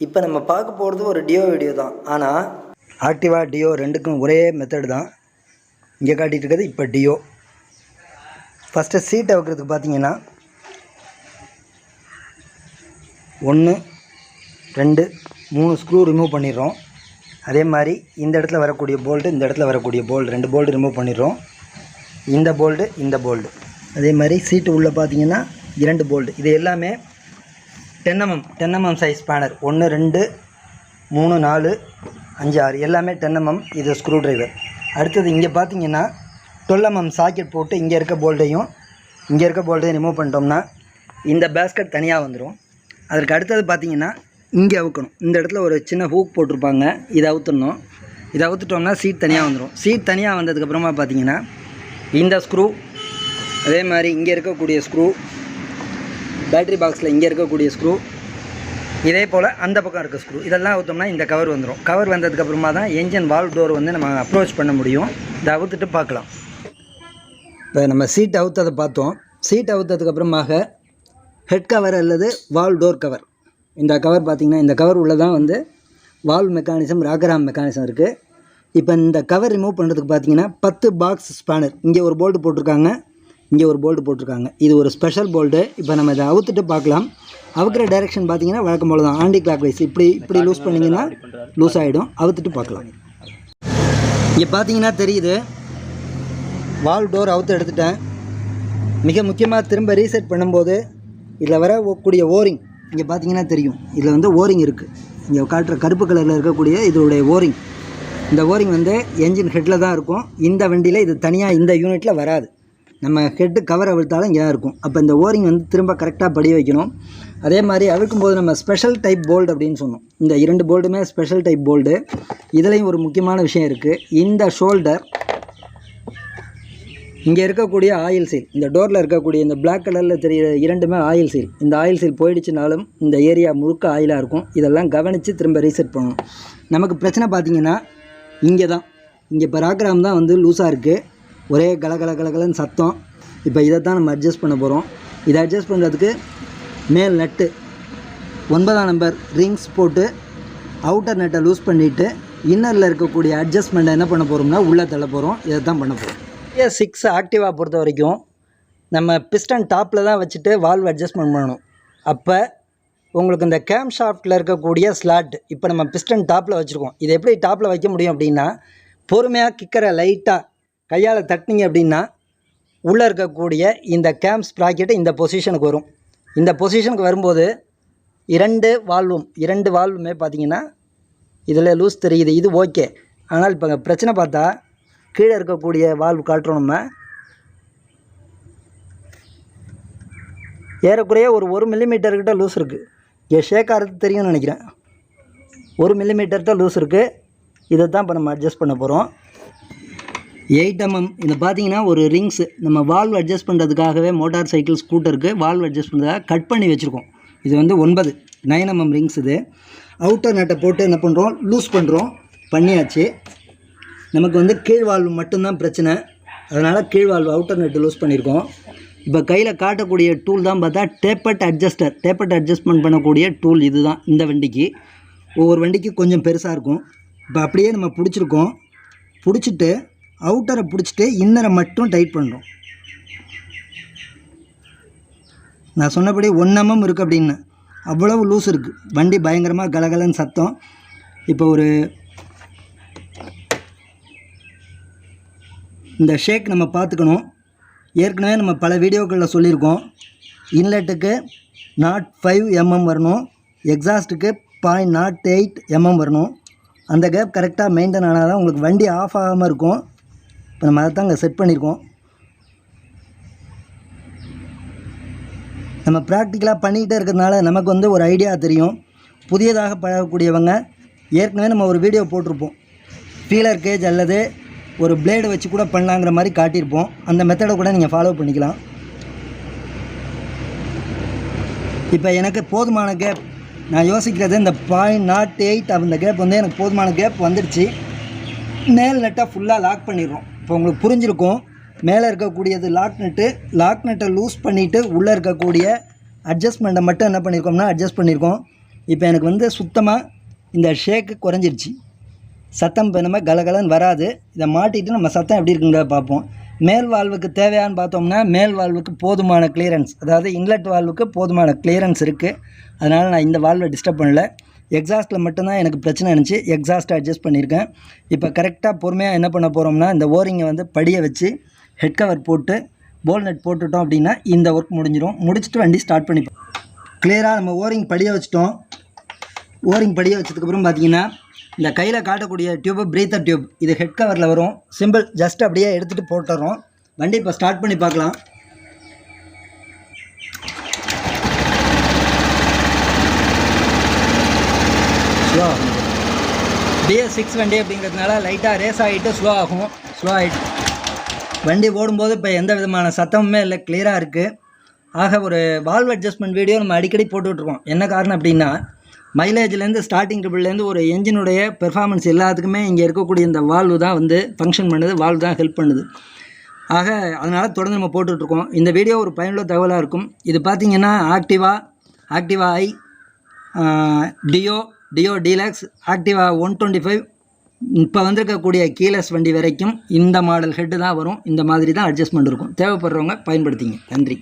இப்போ நம்ம பார்க்க போகிறது ஒரு டியோ வீடியோ தான். ஆனால் ஆக்டிவா டியோ ரெண்டுக்கும் ஒரே மெத்தடு தான். இங்கே காட்டிகிட்டு இருக்கிறது இப்போ டியோ ஃபஸ்ட்டு சீட்டை வைக்கிறதுக்கு பார்த்தீங்கன்னா ஒன்று ரெண்டு மூணு ஸ்க்ரூ ரிமூவ் பண்ணிடுறோம். அதே மாதிரி இந்த இடத்துல வரக்கூடிய போல்டு இந்த இடத்துல வரக்கூடிய போல்டு ரெண்டு போல்டு ரிமூவ் பண்ணிடுறோம். இந்த போல்டு இந்த போல்டு அதே மாதிரி சீட்டு உள்ளே பார்த்தீங்கன்னா இரண்டு போல்டு இது எல்லாமே டென்னமம் எம்எம் சைஸ் ஸ்பேனர் ஒன்று ரெண்டு மூணு நாலு அஞ்சு ஆறு. எல்லாமே டென் இது ஸ்க்ரூ டிரைவர் அடுத்தது இங்கே பார்த்தீங்கன்னா டொல்லமம் சாக்கெட் போட்டு இங்கே இருக்க போல்ட்டையும் இங்கே இருக்க போல்ட்டையும் ரிமூவ் பண்ணிட்டோம்னா இந்த பேஸ்கட் தனியாக வந்துடும் அதற்கு அடுத்தது பார்த்தீங்கன்னா இங்கே அவுக்கணும். இந்த இடத்துல ஒரு சின்ன ஹூக் போட்டிருப்பாங்க. இதை அவுத்துடணும். இதை அவுத்துட்டோம்னா சீட் தனியாக வந்துடும் சீட் தனியாக வந்ததுக்கப்புறமா பார்த்தீங்கன்னா இந்த ஸ்க்ரூ அதே மாதிரி இங்கே இருக்கக்கூடிய ஸ்க்ரூ பேட்டரி பாக்ஸில் இங்கே இருக்கக்கூடிய ஸ்க்ரூ இதே போல் அந்த பக்கம் இருக்க ஸ்க்ரூ இதெல்லாம் அவுத்தோம்னா இந்த கவர் வந்துடும் கவர் வந்ததுக்கப்புறமா தான் என்ஜின் வால்வ் டோர் வந்து நம்ம அப்ரோச் பண்ண முடியும். இதை அவுத்துட்டு பார்க்கலாம். இப்போ நம்ம சீட் அவுத்ததை பார்த்தோம். சீட் அவுத்ததுக்கப்புறமாக ஹெட் கவர் அல்லது வால் டோர் கவர் இந்த கவர் பார்த்திங்கன்னா இந்த கவர் உள்ளே தான் வந்து வால் மெக்கானிசம் ராக்கராம் மெக்கானிசம் இருக்குது இப்போ இந்த கவர் ரிமூவ் பண்ணுறதுக்கு பார்த்தீங்கன்னா பத்து பாக்ஸ் ஸ்பேனர் இங்கே ஒரு போல்டு போட்டிருக்காங்க. இங்கே ஒரு போல்டு போட்டிருக்காங்க. இது ஒரு ஸ்பெஷல் போல்டு இப்போ நம்ம இதை அவுத்துட்டு பார்க்கலாம். அவுக்கிற டைரெக்ஷன் பார்த்தீங்கன்னா வழக்கம் போல தான். ஆண்டி கிளாக் வைஸ் இப்படி இப்படி லூஸ் பண்ணிங்கன்னா லூஸ் ஆகிடும் அவுத்துட்டு பார்க்கலாம். இங்கே பார்த்தீங்கன்னா தெரியுது. வால் டோர் அவுத்து எடுத்துட்டேன். மிக முக்கியமாக திரும்ப ரீசெட் பண்ணும்போது இதில் வரக்கூடிய ஓரிங் இங்கே பார்த்தீங்கன்னா தெரியும். இதில் வந்து ஓரிங் இருக்குது இங்கே காட்டுற கருப்பு கலரில் இருக்கக்கூடிய இதோடைய ஓரிங் இந்த ஓரிங் வந்து என்ஜின் ஹெட்டில் தான் இருக்கும். இந்த வண்டியில் இது தனியாக இந்த யூனிட்டில் வராது. நம்ம ஹெட்டு கவர் அவிழ்த்தாலும் இங்கே தான் இருக்கும். அப்போ இந்த ஓரிங் வந்து திரும்ப கரெக்டாக படி வைக்கணும். அதே மாதிரி அவிழ்க்கும் போது நம்ம ஸ்பெஷல் டைப் போல்டு அப்படின்னு சொன்னோம். இந்த இரண்டு போல்டுமே ஸ்பெஷல் டைப் போல்டு இதுலேயும் ஒரு முக்கியமான விஷயம் இருக்குது இந்த ஷோல்டர் இங்கே இருக்கக்கூடிய ஆயில் சீல் இந்த டோரில் இருக்கக்கூடிய இந்த பிளாக் கலரில் தெரிகிற இரண்டுமே ஆயில் சீல் இந்த ஆயில் சீல் போயிடுச்சுனாலும் இந்த ஏரியா முழுக்க ஆயிலாக இருக்கும். இதெல்லாம் கவனித்து திரும்ப ரீசெட் பண்ணணும். நமக்கு பிரச்சனை பார்த்தீங்கன்னா இங்கே தான் இங்கே இப்போ ராக்ராம் தான் வந்து லூஸாக இருக்குது ஒரே கலகல கலகலன்னு சத்தம். இப்போ இதை தான் நம்ம அட்ஜஸ்ட் பண்ண போகிறோம் இதை அட்ஜஸ்ட் பண்ணுறதுக்கு மேல் நட்டு ஒன்பதாம் நம்பர் ரிங்ஸ் போட்டு அவுட்டர் நெட்டை லூஸ் பண்ணிவிட்டு இன்னரில் இருக்கக்கூடிய அட்ஜஸ்ட்மெண்ட்டை என்ன பண்ண போகிறோம்னா உள்ளே தள்ள போகிறோம் இதை தான் பண்ண போகிறோம் ஏ சிக்ஸ் ஆக்டிவாக பொறுத்த வரைக்கும் நம்ம பிஸ்டன் டாப்பில் தான் வச்சுட்டு வால்வ் அட்ஜஸ்ட்மெண்ட் பண்ணணும். அப்போ உங்களுக்கு இந்த கேம் ஷாஃப்ட்டில் இருக்கக்கூடிய ஸ்லாட் இப்போ நம்ம பிஸ்டன் டாப்பில் வச்சுருக்கோம். இதை எப்படி டாப்பில் வைக்க முடியும் அப்படின்னா பொறுமையாக கிக்கரை லைட்டாக கையால் தட்டினீங்க அப்படின்னா உள்ளே இருக்கக்கூடிய இந்த கேம்ஸ் ப்ராக்கெட்டு இந்த பொசிஷனுக்கு வரும். இந்த பொசிஷனுக்கு வரும்போது இரண்டு வால்வும் இரண்டு வால்வுமே பார்த்தீங்கன்னா இதில் லூஸ் தெரியுது இது ஓகே ஆனால் இப்போ பிரச்சனை பார்த்தா கீழே இருக்கக்கூடிய வால்வு காட்டுறோம் நம்ம. ஏறக்குறைய ஒரு ஒரு மில்லிமீட்டர்கிட்ட லூஸ் இருக்குது இங்கே ஷேக் ஆகிறது தெரியும்னு நினைக்கிறேன். ஒரு மில்லிமீட்டர்கிட்ட லூஸ் இருக்குது இதை தான் இப்போ நம்ம அட்ஜஸ்ட் பண்ண போகிறோம் எயிட் எம்எம் இதை பார்த்தீங்கன்னா ஒரு ரிங்ஸு நம்ம வால்வ் அட்ஜஸ்ட் பண்ணுறதுக்காகவே மோட்டார் சைக்கிள் ஸ்கூட்டருக்கு வால்வ் அட்ஜஸ்ட் பண்ணுறதுக்காக கட் பண்ணி வச்சுருக்கோம். இது வந்து ஒன்பது. நைன் எம்எம் ரிங்ஸ் இது. அவுட்டர் நட்டை போட்டு என்ன பண்ணுறோம் லூஸ் பண்ணுறோம் பண்ணியாச்சு. நமக்கு வந்து கீழ் வால்வு மட்டும்தான் பிரச்சனை. அதனால் கீழ் வால்வு அவுட்டர் நட்டு லூஸ் பண்ணியிருக்கோம் இப்போ கையில் காட்டக்கூடிய டூல் தான் பார்த்தா டேப்பட் அட்ஜஸ்டர் டேப்பட் அட்ஜஸ்ட்மெண்ட் பண்ணக்கூடிய டூல் இது தான் இந்த வண்டிக்கு. ஒவ்வொரு வண்டிக்கு கொஞ்சம் பெருசாக இருக்கும். இப்போ அப்படியே நம்ம பிடிச்சிருக்கோம். பிடிச்சிட்டு அவுட்டரை பிடிச்சிட்டு இன்னரை மட்டும் டைட் பண்ணுறோம் நான் சொன்னபடி ஒன் எம்எம் இருக்குது அப்படின்னு. அவ்வளவு லூஸ் இருக்குது வண்டி பயங்கரமாக கலகலன்னு சத்தம். இப்போ ஒரு இந்த ஷேக் நம்ம பார்த்துக்கணும். ஏற்கனவே நம்ம பல வீடியோக்களில் சொல்லியிருக்கோம். இன்லெட்டுக்கு நாட் ஃபைவ் எம்எம் வரணும். எக்ஸாஸ்ட்டுக்கு பாயிண்ட் நாட் எயிட் எம்எம் வரணும். அந்த கேப் கரெக்டாக மெயின்டைன் ஆனால் தான் உங்களுக்கு வண்டி ஆஃப் ஆகாமல் இருக்கும். இப்போ நம்ம அதை தான் அங்கே செட் பண்ணியிருக்கோம். நம்ம ப்ராக்டிக்கலாக பண்ணிக்கிட்டே இருக்கிறதுனால நமக்கு வந்து ஒரு ஐடியா தெரியும். புதியதாக பழகக்கூடியவங்க ஏற்கனவே நம்ம ஒரு வீடியோ போட்டிருப்போம். ஃபீலர் கேஜ் அல்லது ஒரு பிளேடு வச்சு கூட பண்ணலாங்கிற மாதிரி காட்டியிருப்போம். அந்த மெத்தடை கூட நீங்கள் ஃபாலோ பண்ணிக்கலாம். இப்போ எனக்கு போதுமான கேப் நான் யோசிக்கிறது இந்த பாயிண்ட் நாட் எயிட் அந்த கேப் வந்து எனக்கு போதுமான கேப் வந்துடுச்சு. மேல் நெட்டாக ஃபுல்லாக லாக் பண்ணிடுறோம். இப்போ உங்களுக்கு புரிஞ்சிருக்கும். மேலே இருக்கக்கூடியது லாக் நட்டு லாக் நட்டை லூஸ் பண்ணிவிட்டு உள்ளே இருக்கக்கூடிய அட்ஜஸ்ட்மெண்ட்டை மட்டும் என்ன பண்ணியிருக்கோம்னா அட்ஜஸ்ட் பண்ணியிருக்கோம் இப்போ எனக்கு வந்து சுத்தமாக இந்த ஷேக்கு குறைஞ்சிருச்சு. சத்தம் இப்போ நம்ம கலகலன்னு வராது. இதை மாட்டிட்டு நம்ம சத்தம் எப்படி இருக்குங்கிறத பார்ப்போம். மேல் வாழ்வுக்கு தேவையான்னு பார்த்தோம்னா மேல் வாழ்வுக்கு போதுமான கிளியரன்ஸ் அதாவது இன்லெட் வாழ்வுக்கு போதுமான கிளியரன்ஸ் இருக்குது அதனால் நான் இந்த வால்வை டிஸ்டர்ப் பண்ணல. எக்ஸாஸ்ட்டில் மட்டும்தான் எனக்கு பிரச்சனை இருந்துச்சு. எக்ஸாஸ்ட்டை அட்ஜஸ்ட் பண்ணியிருக்கேன். இப்போ கரெக்டாக பொறுமையாக என்ன பண்ண போகிறோம்னா இந்த ஓரிங்கை வந்து படியை வச்சு ஹெட் கவர் போட்டு போல் நட் போட்டுட்டோம் அப்படின்னா இந்த ஒர்க் முடிஞ்சிடும் முடிச்சுட்டு வண்டி ஸ்டார்ட் பண்ணிப்போம் கிளியராக நம்ம ஓரிங் படியை வச்சுட்டோம். ஓரிங் படியை வச்சதுக்கப்புறம் பார்த்தீங்கன்னா இந்த கையில் காட்டக்கூடிய டியூப்பு பிரீத்தர் டியூப் இது ஹெட் கவரில் வரும். சிம்பிள் ஜஸ்ட் அப்படியே எடுத்துகிட்டு போட்டுறோம். வண்டி இப்போ ஸ்டார்ட் பண்ணி பார்க்கலாம். ஸ்லோ ஆகும். பிஎஸ் சிக்ஸ் வண்டி அப்படிங்கிறதுனால லைட்டாக ரேஸ் ஆகிட்டு ஸ்லோ ஆகும். ஸ்லோ ஆகிட்டு. வண்டி ஓடும்போது இப்போ எந்த விதமான சத்தமுமே இல்லை கிளியராக இருக்குது ஆக ஒரு வால்வ் அட்ஜஸ்ட்மெண்ட் வீடியோ நம்ம அடிக்கடி போட்டுட்ருக்கோம் என்ன காரணம் அப்படின்னா மைலேஜ்லேருந்து ஸ்டார்டிங் ட்ரிபிள்லேருந்து ஒரு என்ஜினுடைய பெர்ஃபார்மன்ஸ் எல்லாத்துக்குமே இங்கே இருக்கக்கூடிய இந்த வால்வு தான் வந்து ஃபங்க்ஷன் பண்ணுது வால்வு தான் ஹெல்ப் பண்ணுது. ஆக அதனால் தொடர்ந்து நம்ம போட்டுட்ருக்கோம் இந்த வீடியோ ஒரு பயனுள்ள தகவலாக இருக்கும். இது பார்த்திங்கன்னா Activa Activa i Dio Dio Deluxe Activa one twenty five இப்போ வந்திருக்கக்கூடிய கீலஸ் வண்டி வரைக்கும் இந்த மாடல் ஹெட்டு தான் வரும். இந்த மாதிரி தான் அட்ஜஸ்ட்மெண்ட் இருக்கும். தேவைப்படுறவங்க பயன்படுத்திங்க. நன்றி.